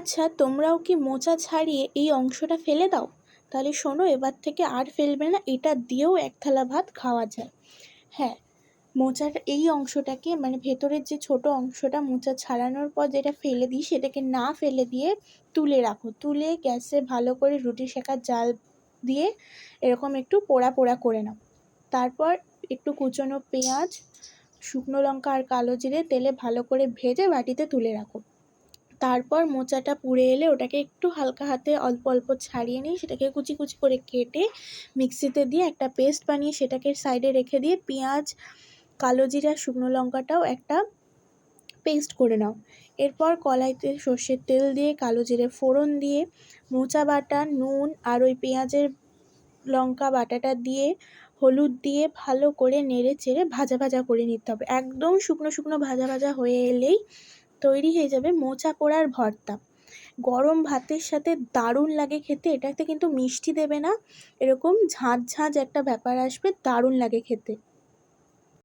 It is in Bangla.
আচ্ছা তোমরাও কি মোচা ছাড়িয়ে এই অংশটা ফেলে দাও? তাহলে শোনো, এবার থেকে আর ফেলবে না, এটা দিয়েও এক থালা ভাত খাওয়া যায়। হ্যাঁ মোচার এই অংশটাকে মানে ভেতরের যে ছোট অংশটা মোচা ছাড়ানোর পর যেটা ফেলে দিই, সেটাকে না ফেলে দিয়ে তুলে রাখো। তুলে গ্যাসে ভালো করে রুটি সেঁকার জাল দিয়ে এরকম একটু পোড়া পোড়া করে নাও। তারপর একটু কুচনো পেঁয়াজ, শুকনো লঙ্কা আর কালো জিরে তেলে ভালো করে ভেজে বাটিতে তুলে রাখো। তারপর মোচাটা পুড়ে এলে ওটাকে একটু হালকা হাতে অল্প অল্প ছাড়িয়ে নিয়ে সেটাকে কুচি কুচি করে কেটে মিক্সিতে দিয়ে একটা পেস্ট বানিয়ে সেটাকে সাইডে রেখে দিয়ে পেঁয়াজ, কালো জিরা, শুকনো লঙ্কাটাও একটা পেস্ট করে নাও। এরপর কড়াইতে সর্ষের তেল দিয়ে কালো জিরে ফোড়ন দিয়ে মোচা বাটা, নুন আর ওই পেঁয়াজের লঙ্কা বাটাটা দিয়ে হলুদ দিয়ে ভালো করে নেড়ে চেড়ে ভাজা ভাজা করে নিতে হবে। একদম শুকনো শুকনো ভাজা ভাজা হয়ে এলেই তৈরি হয়ে যাবে মোচা পোড়ার ভর্তা। গরম ভাতের সাথে দারুণ লাগে খেতে, এটাতে কিন্তু মিষ্টি দেবে না। এরকম ঝাঁঝ ঝাঁঝ একটা ব্যাপার আসবে, দারুণ লাগে খেতে।